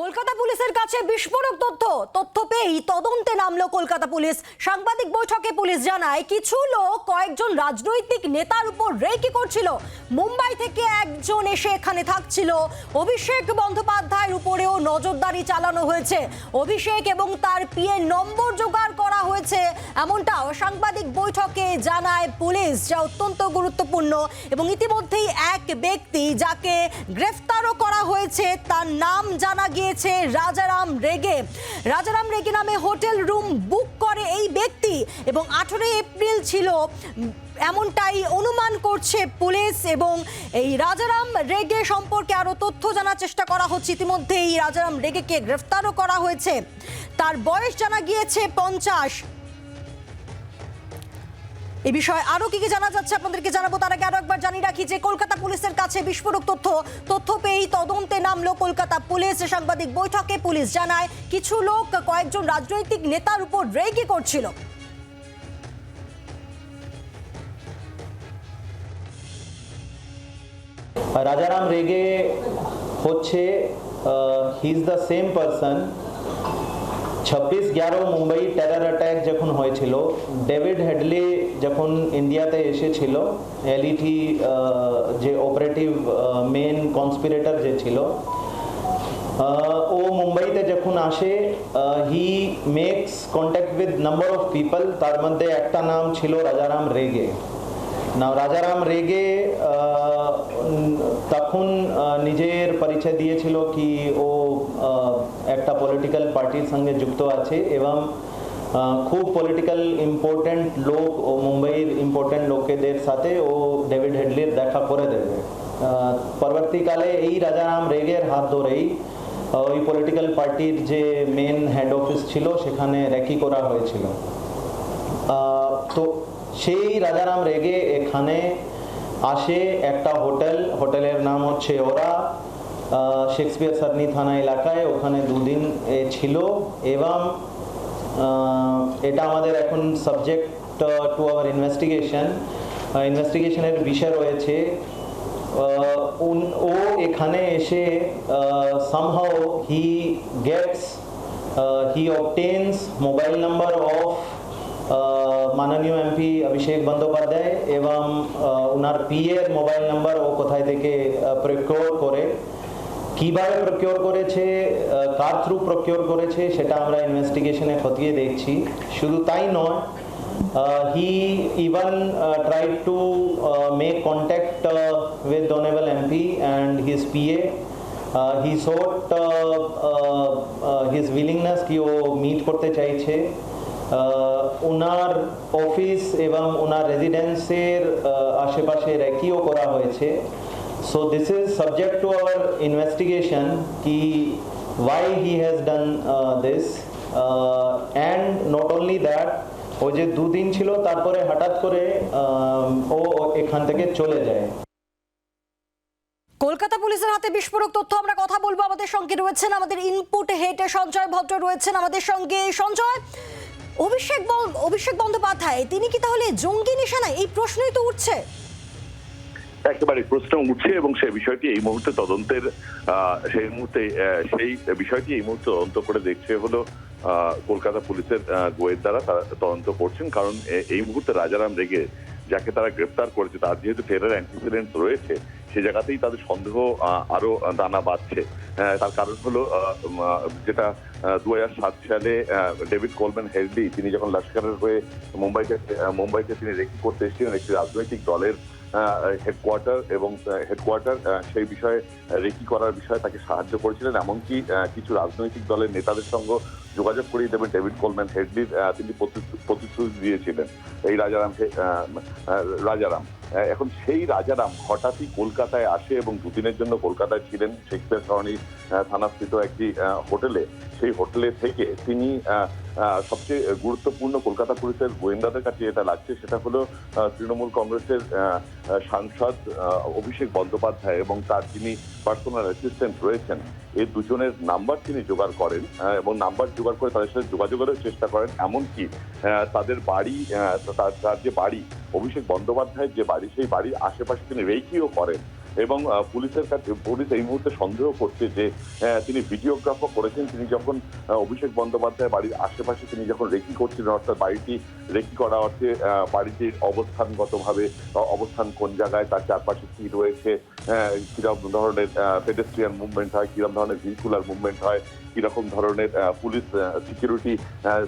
কলকাতা পুলিশের কাছে বিস্ফোরক তথ্য। তথ্য পেয়েই তদন্তে নামলো কলকাতা পুলিশ। সাংবাদিক বৈঠকে পুলিশ জানায়, কিছু লোক, কয়েকজন রাজনৈতিক নেতার উপর রেকি করছিল। মুম্বাই থেকে একজন এসে এখানে থাকছিল। অভিষেক বন্দ্যোপাধ্যায়ের উপরেও নজরদারি চালানো হয়েছে। অভিষেক এবং তার পিএ নম্বর জোগাড় করা হয়েছে এমনটাও সাংবাদিক বৈঠকে জানায় পুলিশ, যা অত্যন্ত গুরুত্বপূর্ণ এবং ইতিমধ্যেই এক ব্যক্তি যাকে গ্রেফতারও করা হয়েছে, তার নাম জানা গিয়েছে রাজারাম রেগে। রাজারাম রেগে নামে হোটেল রুম বুক করে এই ব্যক্তি এবং আঠেরোই এপ্রিল ছিল, এমনটাই অনুমান করছে পুলিশ এবং এই রাজারাম রেগে সম্পর্কে আরও তথ্য জানার চেষ্টা করা হচ্ছে। ইতিমধ্যে এই রাজারাম রেগেকে গ্রেফতারও করা হয়েছে। তার বয়স জানা গিয়েছে পঞ্চাশ। এই বিষয়ে আরও কি কি জানা যাচ্ছে আপনাদেরকে জানাব? তার আগে আরও একবার জানিয়ে রাখি যে কলকাতা পুলিশের কাছে বিস্ফোরক তথ্য তথ্য পেয়েই তদন্তে নামলো কলকাতা পুলিশ। সাংবাদিক বৈঠকে পুলিশ জানায়, কিছু লোক, কয়েকজন রাজনৈতিক নেতার উপর রেগি করছিল। রাজারাম রেগে হচ্ছে he is the same person ছাব্বিশ এগারো মুম্বাই টেরার অ্যাটাক যখন হয়েছিল, ডেভিড হেডলে যখন ইন্ডিয়াতে এসেছিল এলইটি যে অপারেটিভ মেন কনস্পিরেটর যে ছিল ও মুম্বাইতে যখন আসে he makes contact with number of people তার মধ্যে একটা নাম ছিল রাজারাম রেগে। না রাজারাম রেগে তখন নিজের পরিচয় দিয়েছিল কি ও একটা পলিটিক্যাল পার্টির সঙ্গে যুক্ত আছে এবং খুব পলিটিক্যাল ইম্পর্ট্যান্ট লোক ও মুম্বাইয়ের ইম্পর্ট্যান্ট লোকেদের সাথে ও ডেভিড হেডলির দেখা করে দেবে। পরবর্তীকালে এই রাজারাম রেগের হাত ধরেই ওই পলিটিক্যাল পার্টির যে মেন হেড অফিস ছিল, সেখানে র্যাকি করা হয়েছিল। তো সেই রাজারাম রেগে এখানে আসে একটা হোটেল। হোটেলের নাম হচ্ছে ওরা শেক্সপিয়ার সারনি থানা এলাকায়। ওখানে দুদিন ছিল এবং এটা আমাদের এখন সাবজেক্ট টু আওয়ার ইনভেস্টিগেশন ইনভেস্টিগেশনের বিষয় রয়েছে। ও এখানে এসে somehow he gets he obtains mobile number of মাননীয় এমপি অভিষেক বন্দ্যোপাধ্যায় এবং ওনার পিএর মোবাইল নাম্বার ও কোথায় থেকে প্রকিওর করে, কীভাবে প্রকিওর করেছে কার থ্রু প্রকিওর করেছে, সেটা আমরা ইনভেস্টিগেশনে খতিয়ে দেখছি। শুধু তাই নয় he even tried to make contact with honourable MP and his PA he sought his willingness কি ও মিট করতে চাইছে। ওনার অফিস এবং ওনার রেজিডেন্সের আশেপাশে র্যাকিও করা হয়েছে। So this is subject to our investigation কি why he has done this and not only that ও যে দুদিন ছিল, তারপরে হঠাৎ করে ও এখান থেকে চলে যায়। কলকাতা পুলিশের হাতে বিস্ফোরক তথ্য, আমরা কথা বলব। আমাদের সঙ্গে রয়েছেন আমাদের ইনপুট হেটে সঞ্জয় ভদ্র রয়েছেন আমাদের সঙ্গে। সঞ্জয় অভিষেক অভিষেক বন্দ্যোপাধ্যায়, তিনি কি তাহলে জঙ্গি নিশানায়? এই প্রশ্নই তো উঠছে। একেবারে প্রশ্ন উঠছে এবং সেই বিষয়টি এই মুহূর্তে তদন্তের সেই মুহূর্তে সেই বিষয়টি এই মুহূর্তে তদন্ত করে দেখছে হলো কলকাতা পুলিশের গোয়েন্দারা তারা তদন্ত করছেন। কারণ এই মুহূর্তে রাজারাম রেগে যাকে তারা গ্রেপ্তার করেছে, তার যেহেতু টেরার অ্যান্টিসিডেন্ট রয়েছে সে জায়গাতেই তাদের সন্দেহ আহ, আরও দানা আহ, তার কারণ হলো যেটা দু হাজার সাত সালে ডেভিড কোলম্যান হেডলি তিনি যখন লস্করের হয়ে মুম্বাইতে আহ, মুম্বাইতে তিনি রেকি করতে এসেছিলেন একটি রাজনৈতিক দলের হেডকোয়ার্টার এবং হেডকোয়ার্টার সেই বিষয়ে রেকি করার বিষয়ে তাকে সাহায্য করেছিলেন এমনকি কিছু রাজনৈতিক দলের নেতাদের সঙ্গে যোগাযোগ করিয়ে দেবেন ডেভিড কোলম্যান হেডলির তিনি প্রতিশ্রু- প্রতিশ্রুতি দিয়েছিলেন এই রাজারাম হে- আহ, আহ, রাজারাম। এখন সেই রাজারাম হঠাৎই কলকাতায় আসে এবং দুদিনের জন্য কলকাতায় ছিলেন শেক্সপিয়ার সরণি থানাস্থিত একটি হোটেলে। সেই হোটেলে থেকে তিনি সবচেয়ে গুরুত্বপূর্ণ কলকাতা পুলিশের গোয়েন্দাদের কাছে যেটা লাগছে সেটা হলো তৃণমূল কংগ্রেসের সাংসদ অভিষেক বন্দ্যোপাধ্যায় এবং তার যিনি পার্সোনাল অ্যাসিস্ট্যান্ট রয়েছেন এই দুজনের নাম্বার তিনি জোগাড় করেন আহ, এবং নাম্বার জোগাড় করে তাদের সাথে যোগাযোগেরও চেষ্টা করেন। এমনকি আহ, তাদের বাড়ি তার তার যে বাড়ি অভিষেক বন্দ্যোপাধ্যায়ের যে বাড়ি সেই বাড়ির আশেপাশে তিনি রেকিও করেন। এবং পুলিশের কাছে, পুলিশ এই মুহূর্তে সন্দেহ করছে যে তিনি ভিডিওগ্রাফও করেছেন। তিনি যখন অভিষেক বন্দ্যোপাধ্যায় বাড়ির আশেপাশে তিনি যখন রেকি করছিলেন, অর্থাৎ বাড়িটি রেকি করা অর্থে বাড়িটির অবস্থানগতভাবে অবস্থান কোন জায়গায়, তার চারপাশে কি রয়েছে কীরকম ধরনের পেডেস্ট্রিয়ান মুভমেন্ট হয় কীরকম ধরনের ভেহিকুলার মুভমেন্ট হয় কীরকম ধরনের police security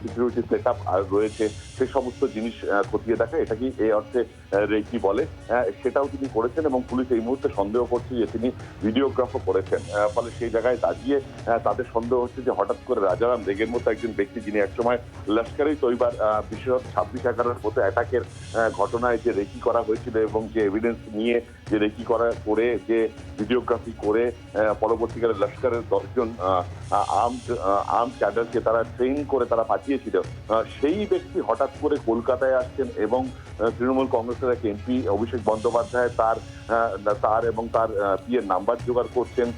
security set up রয়েছে, সে সমস্ত জিনিস খতিয়ে দেখা। এটা কি এই অর্থে রেকি বলে? সেটাও তিনি করেছেন এবং পুলিশ এই মুহূর্তে সন্দেহ করছে যে তিনি ভিডিওগ্রাফও করেছেন। ফলে সেই জায়গায় দাঁড়িয়ে তাদের সন্দেহ হচ্ছে যে হঠাৎ করে রাজারাম রেগের মতো একজন ব্যক্তি যিনি একসময় লস্করে তৈবার বিশেষত ছাব্বিশ এগারোর মতো অ্যাটাকের ঘটনায় যে রেকি করা হয়েছিল এবং যে এভিডেন্স নিয়ে যে রেকি করা, করে যে ভিডিওগ্রাফি করে পরবর্তীকালে লস্করের দশজন আর্মড আর্ম ক্যাডারকে তারা ট্রেন করে তারা পাঠিয়েছিল। সেই ব্যক্তি হঠাৎ করে কলকাতায় আসছেন এবং তৃণমূল কংগ্রেসের এক এমপি অভিষেক বন্দ্যোপাধ্যায় তার তার এবং তার পিএর নাম্বার জোগাড় করছেন।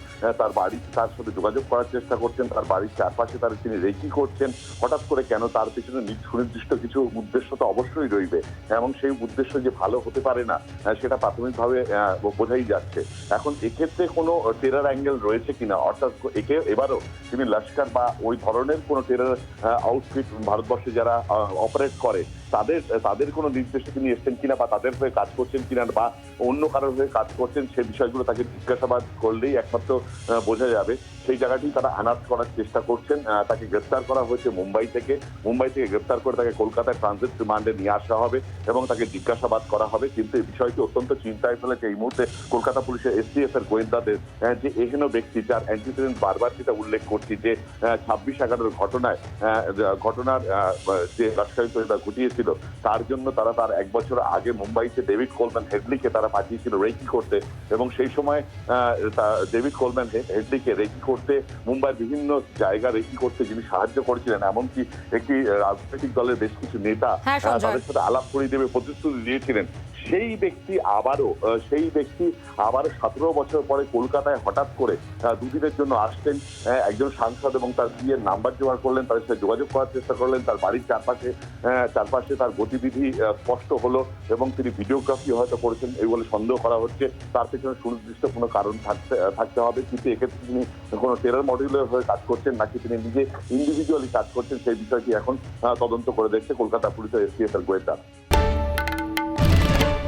তার বাড়ি তার সাথে যোগাযোগ করার চেষ্টা করছেন। তার বাড়ির চারপাশে তার তিনি রেকি করছেন। হঠাৎ করে কেন তার পেছনে সুনির্দিষ্ট কিছু উদ্দেশ্য তো অবশ্যই রইবে। এবং সেই উদ্দেশ্য যে ভালো হতে পারে না সেটা প্রাথমিকভাবে বোঝাই যাচ্ছে। এখন এক্ষেত্রে কোনো টেরার অ্যাঙ্গেল রয়েছে কিনা? অর্থাৎ একে, এবারও তিনি লস্কর বা ওই ধরনের কোনো টেরার আউটফিট ভারতবর্ষে যারা অপারেট করে তাদের তাদের কোনো নির্দেশে তিনি এসছেন কিনা বা তাদের হয়ে কাজ করছেন কিনা বা অন্য কারোর হয়ে কাজ করছেন, সে বিষয়গুলো তাকে জিজ্ঞাসাবাদ করলেই একমাত্র বোঝা যাবে। সেই জায়গাটি তারা আনাজ করার চেষ্টা করছেন। তাকে গ্রেপ্তার করা হয়েছে মুম্বাই থেকে। মুম্বাই থেকে গ্রেপ্তার করে তাকে কলকাতায় ট্রানজিট রিমান্ডে নিয়ে আসা হবে এবং তাকে জিজ্ঞাসাবাদ করা হবে। কিন্তু এই বিষয়টি অত্যন্ত চিন্তায় ফেলেছে। এই মুহূর্তে কলকাতা পুলিশের এসটিএফ এর গোয়েন্দাদের যে এহেন ব্যক্তি যার অ্যান্টিসিডেন্ট বারবার যেটা উল্লেখ করছি যে ছাব্বিশ এগারোর ঘটনায় ঘটনার যে লস্করি তৈরি ঘটিয়েছিল তার জন্য তারা তার এক বছর আগে মুম্বাইতে ডেভিড কোলম্যান হেডলিকে তারা পাঠিয়েছিল রেকি করতে এবং সেই সময় আহ, ডেভিড কোলম্যান হেডলিকে রেকি করতে মুম্বাইয়ের বিভিন্ন জায়গা রেকি করতে যিনি সাহায্য করেছিলেন এমনকি একটি রাজনৈতিক দলের বেশ কিছু নেতা হ্যাঁ। তাদের সাথে আলাপ করিয়ে দেবে প্রতিশ্রুতি দিয়েছিলেন সেই ব্যক্তি আবারও সেই ব্যক্তি আবারও সতেরো বছর পরে কলকাতায় হঠাৎ করে দুদিনের জন্য আসছেন আহ, একজন সাংসদ এবং তার বিয়ের নাম্বার জোগাড় করলেন তাদের সাথে যোগাযোগ করার চেষ্টা করলেন তার বাড়ির চারপাশে চারপাশে তার গতিবিধি স্পষ্ট হলো এবং তিনি ভিডিওগ্রাফি হয়তো করেছেন এই বলে সন্দেহ করা হচ্ছে। তার পেছনে সুনির্দিষ্ট কোনো কারণ থাকতে থাকতে হবে কিন্তু এক্ষেত্রে তিনি কোনো টেরার মডিউলের হয়ে কাজ করছেন নাকি তিনি নিজে ইন্ডিভিজুয়ালি কাজ করছেন সেই বিষয়টি এখন তদন্ত করে দেখছে কলকাতা পুলিশের এসটিএফ এর গোয়েন্দা।